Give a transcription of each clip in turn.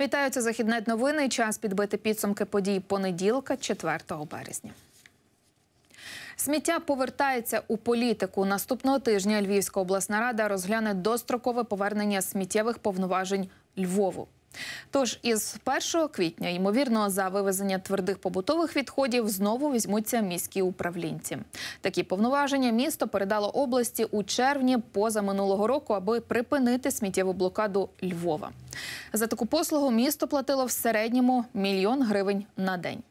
Вітаю, це західне новини. Час підбити підсумки подій понеділка, 4 березня. Сміття повертається у політику. Наступного тижня Львівська обласна рада розгляне дострокове повернення сміттєвих повноважень Львову. Тож із 1 квітня, ймовірно, за вивезення твердих побутових відходів знову візьмуться міські управлінці. Такі повноваження місто передало області у червні позаминулого року, аби припинити сміттєву блокаду Львова. За таку послугу місто платило в середньому мільйон гривень на день.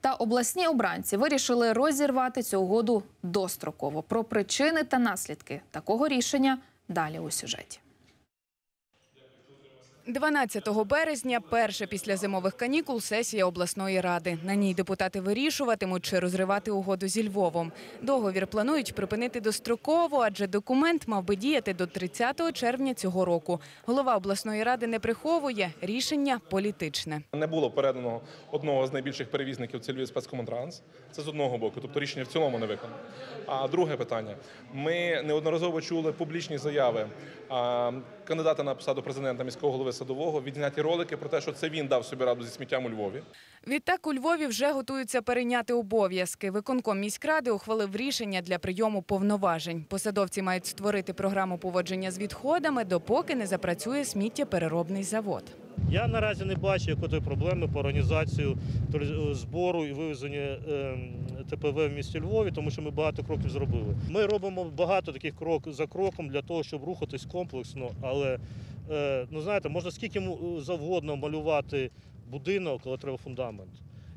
Та обласні обранці вирішили розірвати цю угоду достроково. Про причини та наслідки такого рішення далі у сюжеті. 12 березня, перша після зимових канікул, сесія обласної ради. На ній депутати вирішуватимуть, чи розривати угоду зі Львовом. Договір планують припинити достроково, адже документ мав би діяти до 30 червня цього року. Голова обласної ради не приховує рішення політичне. Не було передано одного з найбільших перевізників це Львів спецкомунтранс. Це з одного боку, тобто рішення в цілому не виконано. А друге питання: ми неодноразово чули публічні заяви кандидата на посаду президента міського голови садового. Відзняті ролики про те, що це він дав собі раду зі сміттям у Львові. Відтак у Львові вже готуються перейняти обов'язки. Виконком міськради ухвалив рішення для прийому повноважень. Посадовці мають створити програму поводження з відходами, допоки не запрацює сміттєпереробний завод. Я наразі не бачу якої проблеми по організацію збору і вивезення ем, ТПВ в місті Львові, тому що ми багато кроків зробили. Ми робимо багато таких крок за кроком для того, щоб рухатись комплексно. Але е, ну знаєте, можна скільки завгодно малювати будинок, але треба фундамент.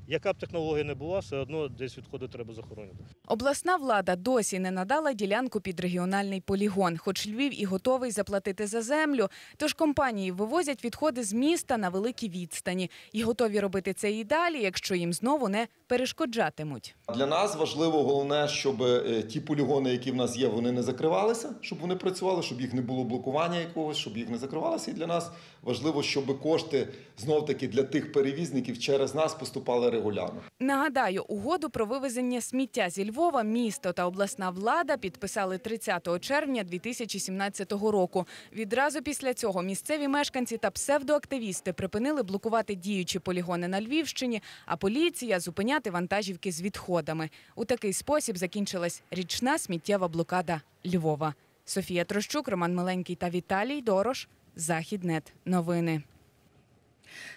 Яка б технологія не була, все одно десь відходи треба захоронити. Обласна влада досі не надала ділянку під регіональний полігон, хоч Львів і готовий заплатити за землю. Тож компанії вивозять відходи з міста на великі відстані і готові робити це і далі, якщо їм знову не перешкоджатимуть. Для нас важливо головне, щоб е, ті полігони, які в нас є, вони не закривалися, щоб вони працювали, щоб їх не було блокування якогось, щоб їх не закривалося. І для нас важливо, щоб кошти знов таки для тих перевізників через нас поступали регулярно. Нагадаю, угоду про вивезення сміття зі Львова місто та обласна влада підписали 30 червня 2017 року. Відразу після цього місцеві мешканці та псевдоактивісти припинили блокувати діючі полігони на Львівщині, а поліція зупиняти вантажівки з відходами. У такий спосіб закінчилась річна сміттєва блокада Львова. Софія Трощук, Роман Миленький та Віталій Дорош. Західнет. Новини.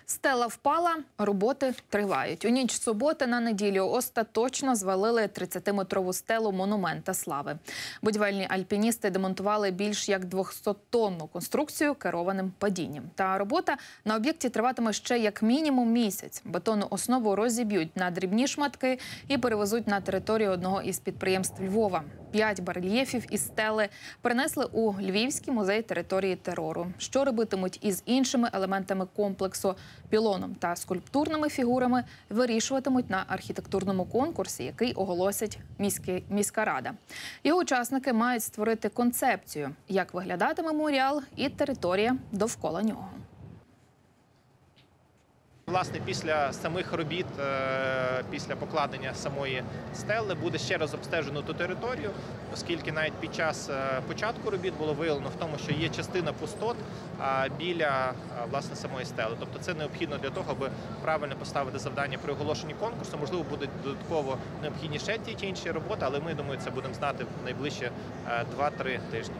Стела впала, роботи тривають. У ніч суботи на неділю остаточно звалили 30-метрову стелу монумента слави. Будівельні альпіністи демонтували більш як 200-тонну конструкцію керованим падінням. Та робота на об'єкті триватиме ще як мінімум місяць. Бетонну основу розіб'ють на дрібні шматки і перевезуть на територію одного із підприємств Львова. П'ять барельєфів із стели перенесли у Львівський музей території терору. Що робитимуть із іншими елементами комплексу, пілоном та скульптурними фігурами, вирішуватимуть на архітектурному конкурсі, який оголосить міські, міська рада. Його учасники мають створити концепцію, як виглядатиме муріал і територія довкола нього. Власне, після самих робіт, е, після покладення самої стели, буде ще раз обстежено ту територію, оскільки навіть під час е, початку робіт було виявлено в тому, що є частина пустот біля е, власне самої стели. Тобто це необхідно для того, аби правильно поставити завдання при оголошенні конкурсу. Можливо, будуть додатково необхідні ще ті чи інші роботи, але ми думаю, це будемо знати в найближчі е, 2-3 тижні.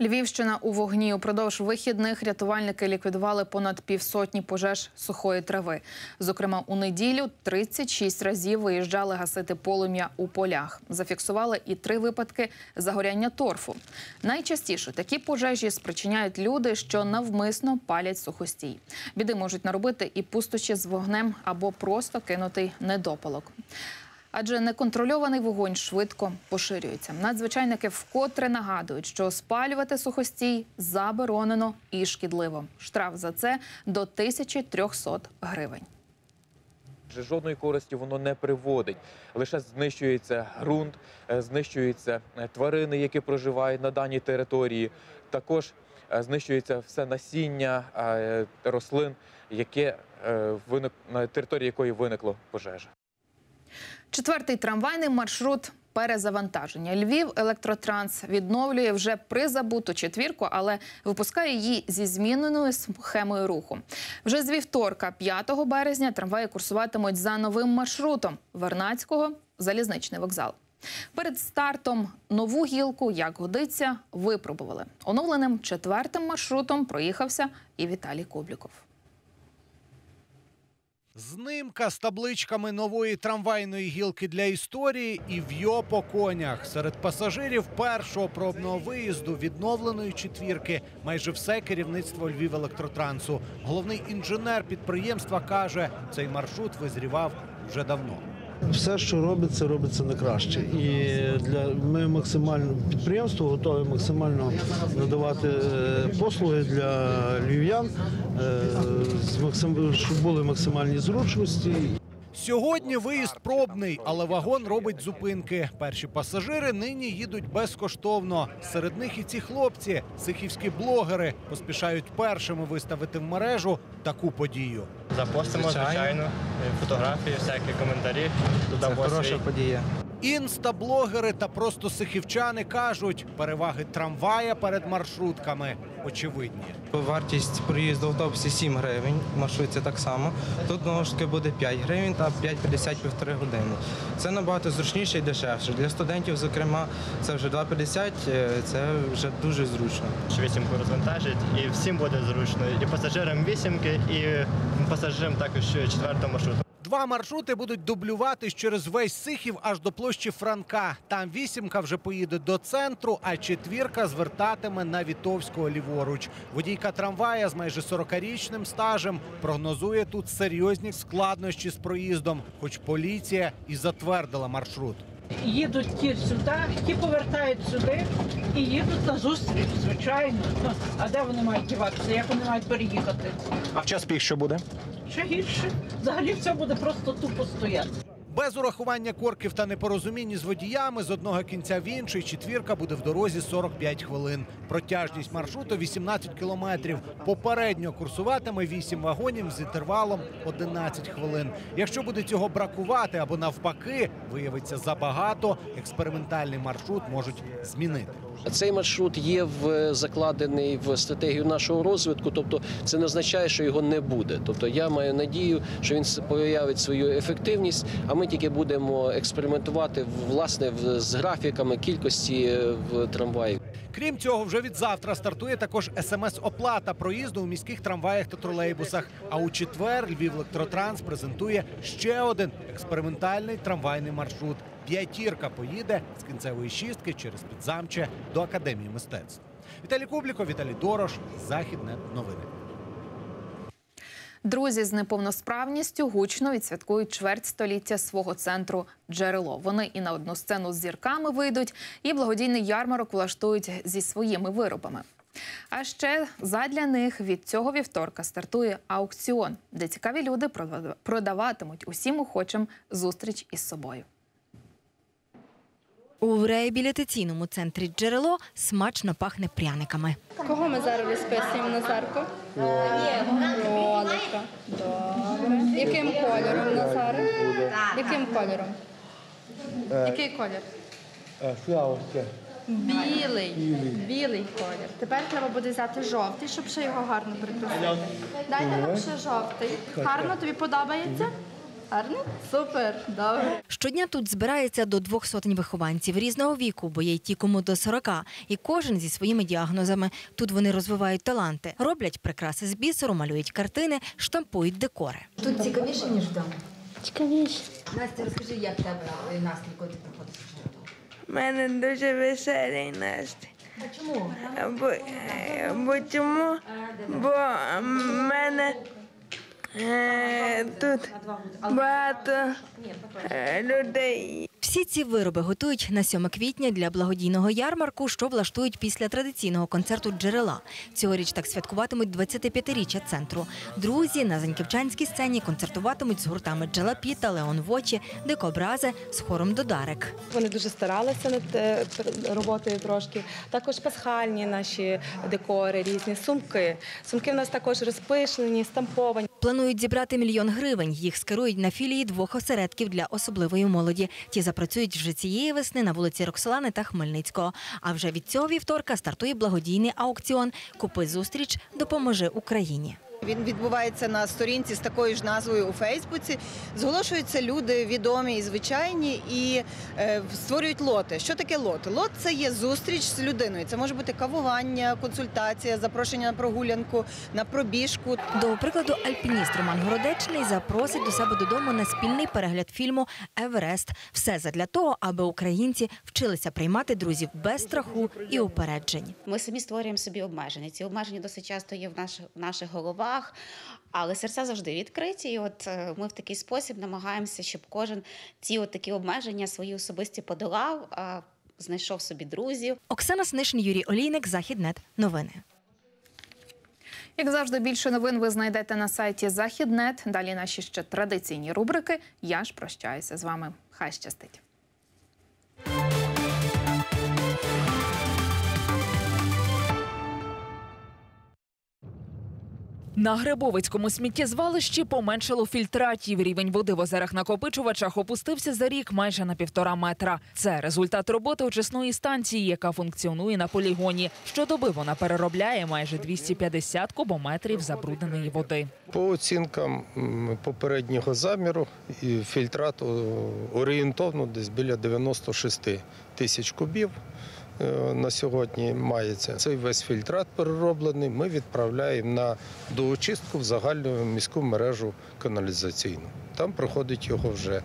Львівщина у вогні упродовж вихідних рятувальники ліквідували понад півсотні пожеж сухої трави. Зокрема, у неділю 36 разів виїжджали гасити полум'я у полях. Зафіксували і три випадки загоряння торфу. Найчастіше такі пожежі спричиняють люди, що навмисно палять сухостій. Біди можуть наробити і пустощі з вогнем або просто кинутий недопалок. Адже неконтрольований вогонь швидко поширюється. Надзвичайники вкотре нагадують, що спалювати сухостій заборонено і шкідливо. Штраф за це до 1300 гривень. Вже жодної користі воно не приводить. Лише знищується ґрунт, е, знищуються е, тварини, які проживають на даній території. Також е, знищується все насіння рослин, яке на території якої виникло пожежа. Четвертий трамвайний маршрут перезавантаження. Львів електротранс відновлює вже призабуту четвірку, але випускає її зі зміненою схемою руху. Вже з вівторка, 5 березня, трамваї курсуватимуть за новим маршрутом Вернацького залізничний вокзал. Перед стартом нову гілку, як годиться, випробували. Оновленим четвертим маршрутом проїхався і Віталій Кубліков. Знимка з табличками нової трамвайної гілки для історії і в'йо по конях. Серед пасажирів першого пробного виїзду відновленої четвірки майже все керівництво Львів електротрансу. Головний інженер підприємства каже, цей маршрут визрівав вже давно. Все, що робиться, робиться на краще. І для ми максимально підприємство готове максимально надавати е, послуги для львів'ян, е, щоб були максимальні зручності. Сьогодні виїзд пробний, але вагон робить зупинки. Перші пасажири нині їдуть безкоштовно. Серед них і ці хлопці, сихівські блогери, поспішають першими виставити в мережу таку подію. Запостимо, звичайно, фотографії, всякі коментарі. Це Хороша подія. Інстаблогери та просто сихівчани кажуть, переваги трамвая перед маршрутками очевидні. Вартість проїзду в автобусі 7 гривень, в маршрутці так само. Тут таки буде 5 гривень та 5,50 півтори години. Це набагато зручніше і дешевше. Для студентів, зокрема, це вже 2,50, е, це вже дуже зручно. Вісімку розвантажить, і всім буде зручно. І пасажирам вісімки, і пасажирам також четвертого маршруту. Два маршрути будуть дублюватись через весь Сихів аж до площі Франка. Там вісімка вже поїде до центру, а четвірка звертатиме на Вітовського ліворуч. Водійка трамвая з майже 40-річним стажем прогнозує тут серйозні складнощі з проїздом, хоч поліція і затвердила маршрут. Їдуть ті сюди, ті повертають сюди і їдуть на зустріч, звичайно. А де вони мають діватися? Як вони мають переїхати? А в час пік що буде? Ще гірше. Взагалі все буде просто тупо стояти. Без урахування корків та непорозумінь з водіями з одного кінця в інший четвірка буде в дорозі 45 хвилин. Протяжність маршруту 18 кілометрів. Попередньо курсуватиме 8 вагонів з інтервалом 11 хвилин. Якщо буде цього бракувати або навпаки виявиться забагато, експериментальний маршрут можуть змінити. Цей маршрут є в закладений в стратегію нашого розвитку, тобто це не означає, що його не буде. Тобто я маю надію, що він проявить свою ефективність, а ми тільки будемо експериментувати власне з графіками кількості е, в трамваїв. Крім цього, вже від завтра стартує також смс-оплата проїзду у міських трамваях та тролейбусах. А у четвер Львів Електротранс презентує ще один експериментальний трамвайний маршрут. П'ятірка поїде з кінцевої шістки через підзамче до академії мистецтв. Віталій Кубліков, Віталій Дорош, Західне новини. Друзі з неповносправністю гучно відсвяткують чверть століття свого центру джерело. Вони і на одну сцену з зірками вийдуть, і благодійний ярмарок влаштують зі своїми виробами. А ще задля них від цього вівторка стартує аукціон, де цікаві люди продаватимуть усім охочим зустріч із собою. У реабілітаційному центрі джерело смачно пахне пряниками. Кого ми зараз розписуємо Назарку? Ролика. Добре. Яким кольором, Назаре? Яким кольором? Який колір? Білий. Білий колір. Тепер треба буде взяти жовтий, щоб ще його гарно прикрасити. Дайте нам ще жовтий. Гарно тобі подобається? Гарно? Супер. Добре. Щодня тут збирається до двох сотень вихованців різного віку, бо є й ті, кому до 40, і кожен зі своїми діагнозами. Тут вони розвивають таланти, роблять прикраси з бісеру, малюють картини, штампують декори. Тут цікавіше, ніж вдома. Цікавіше. Настя, розкажи, як тебе настрій, коли ти приходиш в? У мене дуже веселий настрій. А чому? Бо, е, бо чому? Бо в мене е, тут багато е, людей. Всі ці вироби готують на 7 квітня для благодійного ярмарку, що влаштують після традиційного концерту джерела. Цьогоріч так святкуватимуть 25-річчя центру. Друзі на Заньківчанській сцені концертуватимуть з гуртами Джалапі та Леон Вочі, Дикобрази з хором Додарик. Вони дуже старалися над е, роботою трошки. Також пасхальні наші декори, різні сумки. Сумки в нас також розпишлені, стамповані. Планують зібрати мільйон гривень. Їх скерують на філії двох осередків для особливої молоді. Ті запрацюють вже цієї весни на вулиці Роксолани та Хмельницького. А вже від цього вівторка стартує благодійний аукціон Купи зустріч, допоможи Україні. Він відбувається на сторінці з такою ж назвою у Фейсбуці. Зголошуються люди відомі і звичайні і е, створюють лоти. Що таке лот? Лот це є зустріч з людиною. Це може бути кавування, консультація, запрошення на прогулянку, на пробіжку. До прикладу, альпініст Роман Городечний запросить до себе додому на спільний перегляд фільму Еверест. Все задля того, аби українці вчилися приймати друзів без страху і упереджень. Ми самі створюємо собі обмеження. Ці обмеження досить часто є в наших, в наших головах, але серця завжди відкриті. І от е, ми в такий спосіб намагаємося, щоб кожен ці от такі обмеження свої особисті подолав, а, знайшов собі друзів. Оксана Снишин, Юрій Олійник, Західнет. Новини. Як завжди, більше новин ви знайдете на сайті Західнет. Далі наші ще традиційні рубрики. Я ж прощаюся з вами. Хай щастить. На Грибовицькому сміттєзвалищі поменшало фільтратів. Рівень води в озерах накопичувачах опустився за рік майже на півтора метра. Це результат роботи очисної станції, яка функціонує на полігоні. Щодоби вона переробляє майже 250 кубометрів забрудненої води. По оцінкам попереднього заміру фільтрат орієнтовно десь біля 96 тисяч кубів. Е, На сьогодні мається цей весь фільтрат перероблений. Ми відправляємо на доочистку в загальну міську мережу каналізаційну. Там проходить його вже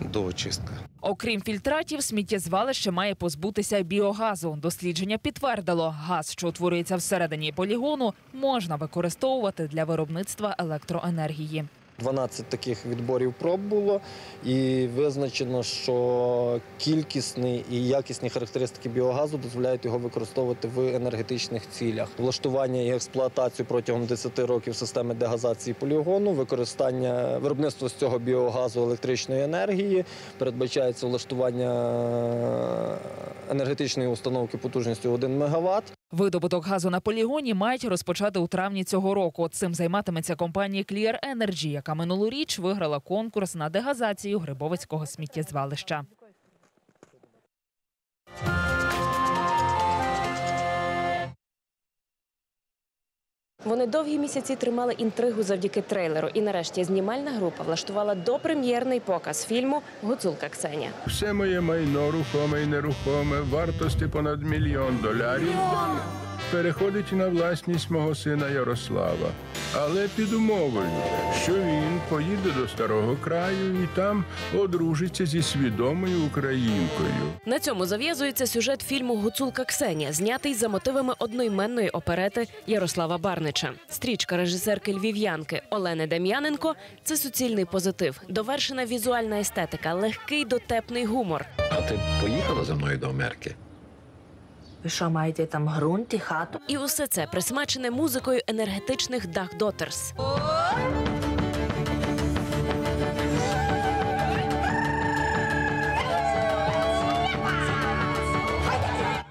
доочистка. Окрім фільтратів, сміттєзвалище має позбутися біогазу. Дослідження підтвердило, газ, що утворюється всередині полігону, можна використовувати для виробництва електроенергії. 12 таких відборів проб було, і визначено, що кількісні і якісні характеристики біогазу дозволяють його використовувати в енергетичних цілях. Влаштування і експлуатацію протягом 10 років системи дегазації полігону, використання виробництво з цього біогазу електричної енергії, передбачається влаштування енергетичної установки потужністю 1 МВт. Видобуток газу на полігоні мають розпочати у травні цього року. Цим займатиметься компанія Clear Energy, яка минулоріч виграла конкурс на дегазацію Грибовицького сміттєзвалища. Вони довгі місяці тримали інтригу завдяки трейлеру. І нарешті знімальна група влаштувала допрем'єрний показ фільму Гуцулка Ксенія. Все моє майно, рухоме і нерухоме, вартості понад мільйон доларів, переходить на власність мого сина Ярослава. Але під умовою, що він поїде до старого краю і там одружиться зі свідомою українкою. На цьому зав'язується сюжет фільму Гуцулка Ксенія, знятий за мотивами одноіменної оперети Ярослава Барнича. Стрічка режисерки львів'янки Олени Дем'яненко це суцільний позитив, довершена візуальна естетика, легкий дотепний гумор. А ти поїхала за мною до Америки? Ви що маєте там ґрунт і хату? І усе це присмачене музикою енергетичних Дах Дотерс.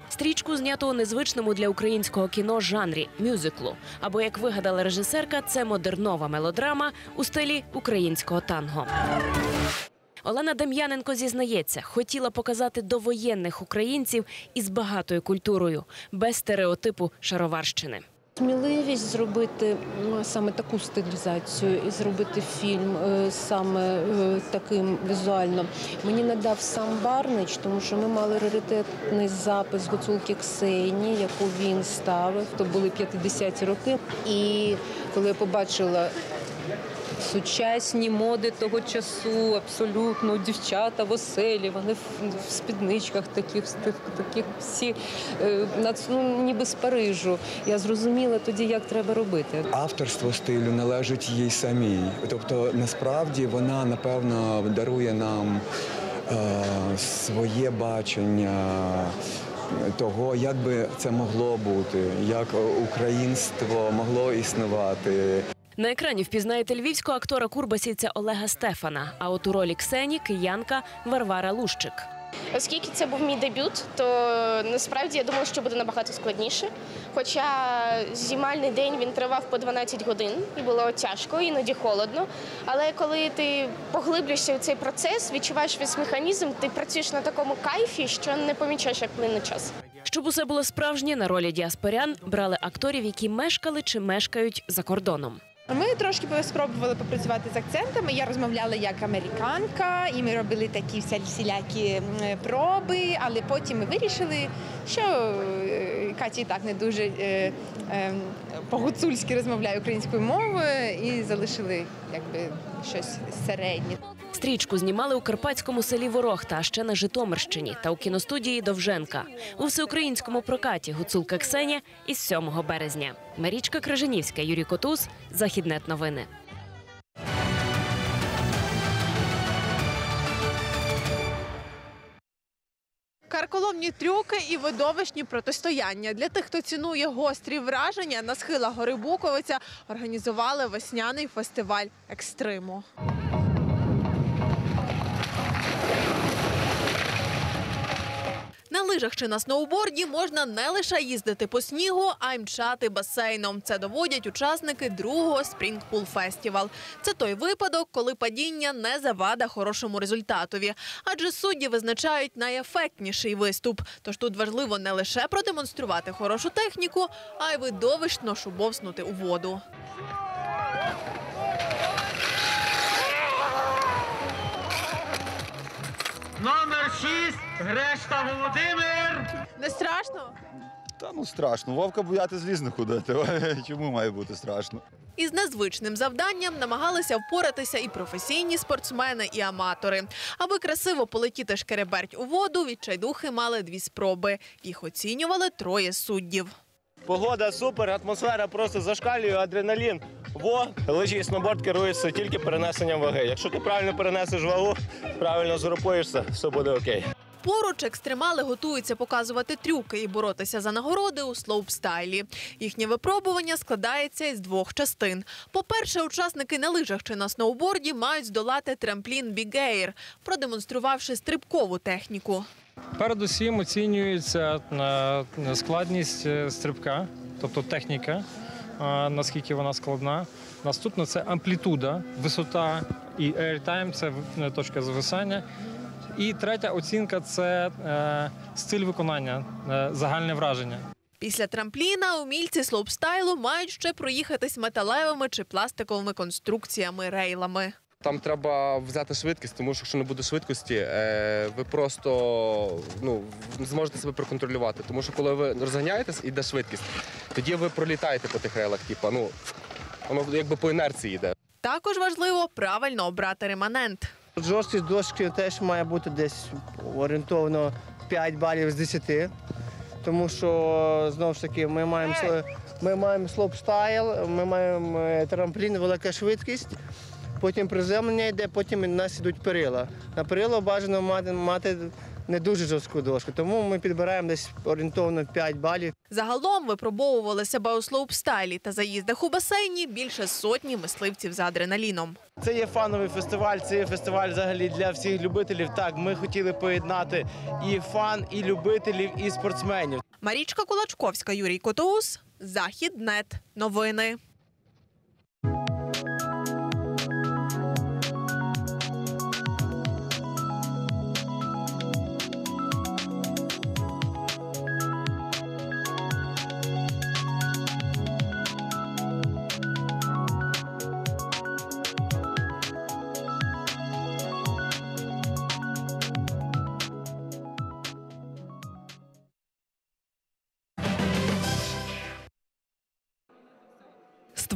Стрічку знято у незвичному для українського кіно жанрі мюзиклу. Або як вигадала режисерка, це модернова мелодрама у стилі українського танго. Олена Дем'яненко зізнається, хотіла показати довоєнних українців із багатою культурою, без стереотипу шароварщини. Сміливість зробити ну, саме таку стилізацію і зробити фільм е, саме е, таким візуально. Мені надав сам Барнич, тому що ми мали раритетний запис гуцулки Ксені, яку він ставив. То були 50-ті роки. І коли я побачила сучасні моди того часу, абсолютно дівчата в оселі, вони в, спідничках таких, таких всі е, ну, ніби з Парижу. Я зрозуміла тоді, як треба робити. Авторство стилю належить їй самій. Тобто, насправді вона напевно дарує нам е, своє бачення того, як би це могло бути, як українство могло існувати. На екрані впізнаєте львівського актора курбасівця Олега Стефана. А от у ролі Ксені киянка Варвара Лущик. Оскільки це був мій дебют, то насправді я думала, що буде набагато складніше. Хоча знімальний день він тривав по 12 годин і було тяжко, іноді холодно. Але коли ти поглиблюєшся у цей процес, відчуваєш весь механізм, ти працюєш на такому кайфі, що не помічаєш, як плине час. Щоб усе було справжнє, на ролі діаспорян брали акторів, які мешкали чи мешкають за кордоном. Ми трошки спробували попрацювати з акцентами. Я розмовляла як американка, і ми робили такі всі- всілякі проби, але потім ми вирішили, що Каті Катя і так не дуже е, е, по-гуцульськи розмовляє українською мовою і залишили якби щось середнє. Стрічку знімали у карпатському селі Ворохта, а ще на Житомирщині та у кіностудії Довженка. У всеукраїнському прокаті Гуцулка Ксеня із 7 березня. Марічка Крижанівська, Юрій Котуз, Західнет новини. Карколомні трюки і видовищні протистояння для тих, хто цінує гострі враження на схилах гори Буковиця, організували весняний фестиваль екстриму. На лижах чи на сноуборді можна не лише їздити по снігу, а й мчати басейном. Це доводять учасники другого Спрінгпул Фестівал. Це той випадок, коли падіння не завада хорошому результатові. Адже судді визначають найефектніший виступ. Тож тут важливо не лише продемонструвати хорошу техніку, а й видовищно шубовснути у воду. Номер 6 Грешта Володимир. Не страшно? Та ну страшно. Вовка бояти зліз не ходити. Чому має бути страшно? Із незвичним завданням намагалися впоратися і професійні спортсмени, і аматори. Аби красиво полетіти шкереберть у воду, відчайдухи мали дві спроби. Їх оцінювали троє суддів. Погода супер, атмосфера просто зашкалює, адреналін. Во, лижі і сноуборд керуються тільки перенесенням ваги. Якщо ти правильно перенесеш вагу, правильно згрупуєшся, все буде окей. Поруч екстремали готуються показувати трюки і боротися за нагороди у слоупстайлі. Їхнє випробування складається із двох частин. По-перше, учасники на лижах чи на сноуборді мають здолати трамплін Бігейр, продемонструвавши стрибкову техніку. Передусім оцінюється е, складність е, стрибка, тобто техніка, е, наскільки вона складна. Наступно це амплітуда, висота і airtime – це точка зависання. І третя оцінка це стиль виконання, загальне враження. Після трампліна умільці слоупстайлу мають ще проїхатись металевими чи пластиковими конструкціями рейлами. Там треба взяти швидкість, тому що якщо не буде швидкості, е, ви просто ну, зможете себе проконтролювати. Тому що коли ви розганяєтесь, іде швидкість, тоді ви пролітаєте по тих рейлах, типу, ну, воно якби по інерції йде. Також важливо правильно обрати реманент. Жорсткість дошки теж має бути десь орієнтовно 5 балів з 10. Тому що знову ж таки ми маємо ми маємо слоп-стайл, ми маємо е, трамплін, велика швидкість. Потім приземлення йде, потім у нас йдуть перила. На перило бажано мати, мати не дуже жорстку дошку, тому ми підбираємо десь орієнтовно 5 балів. Загалом випробовували себе у слоупстайлі та заїздах у басейні більше сотні мисливців за адреналіном. Це є фановий фестиваль, це є фестиваль взагалі для всіх любителів. Так, ми хотіли поєднати і фан, і любителів, і спортсменів. Марічка Кулачковська, Юрій Котоус, Західнет. Новини.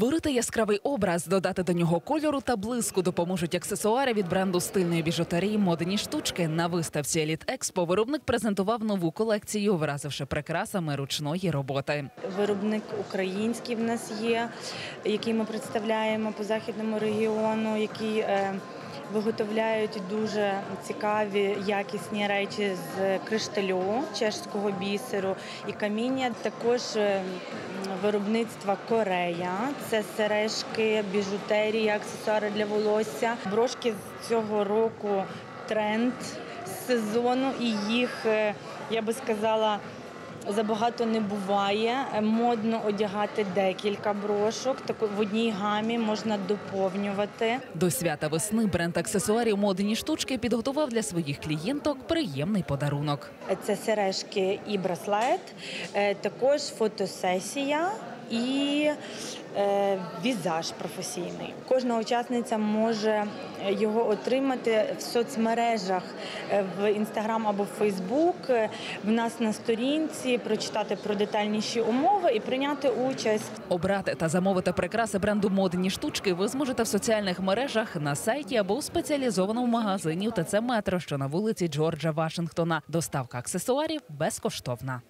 Створити яскравий образ, додати до нього кольору та блиску допоможуть аксесуари від бренду стильної біжутерії модені штучки. На виставці Еліт Експо виробник презентував нову колекцію, вразивши прикрасами ручної роботи. Виробник український в нас є, який ми представляємо по західному регіону, який е, виготовляють дуже цікаві якісні речі з кришталю, чешського бісеру і каміння. Також е, виробництва Корея. Це сережки, біжутерія, аксесуари для волосся. Брошки з цього року тренд. сезону, і їх, е, я би сказала, забагато не буває. Е, Модно одягати декілька брошок. Так в одній гамі можна доповнювати. До свята весни бренд аксесуарів модні штучки підготував для своїх клієнток приємний подарунок. Це сережки і браслет, е, також фотосесія і е, візаж професійний. Кожна учасниця може е, його отримати в соцмережах е, в інстаграм або в Фейсбук. В нас на сторінці прочитати про детальніші умови і прийняти участь. Обрати та замовити прикраси бренду модні штучки ви зможете в соціальних мережах на сайті або у спеціалізованому магазині УТЦ Метро, що на вулиці Джорджа Вашингтона. Доставка аксесуарів безкоштовна.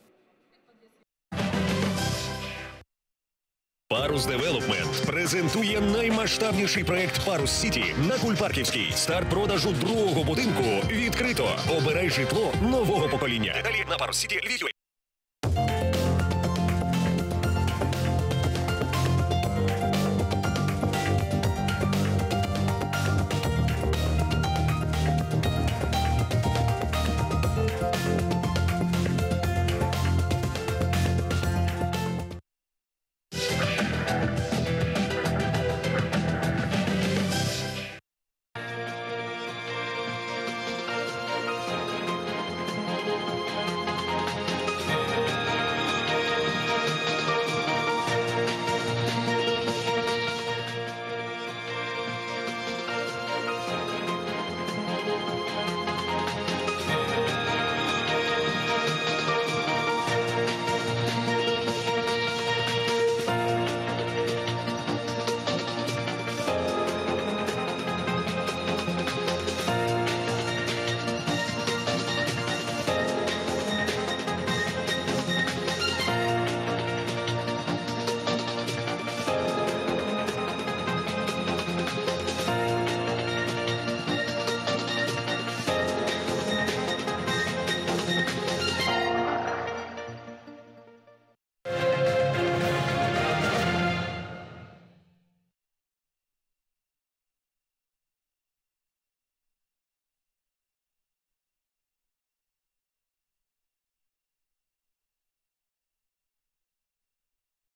Парус Девелопмент презентує наймасштабніший проект Парус Сіті на Кульпарківській. Старт продажу другого будинку відкрито. Обирай житло нового покоління. Далі на Парус Сіті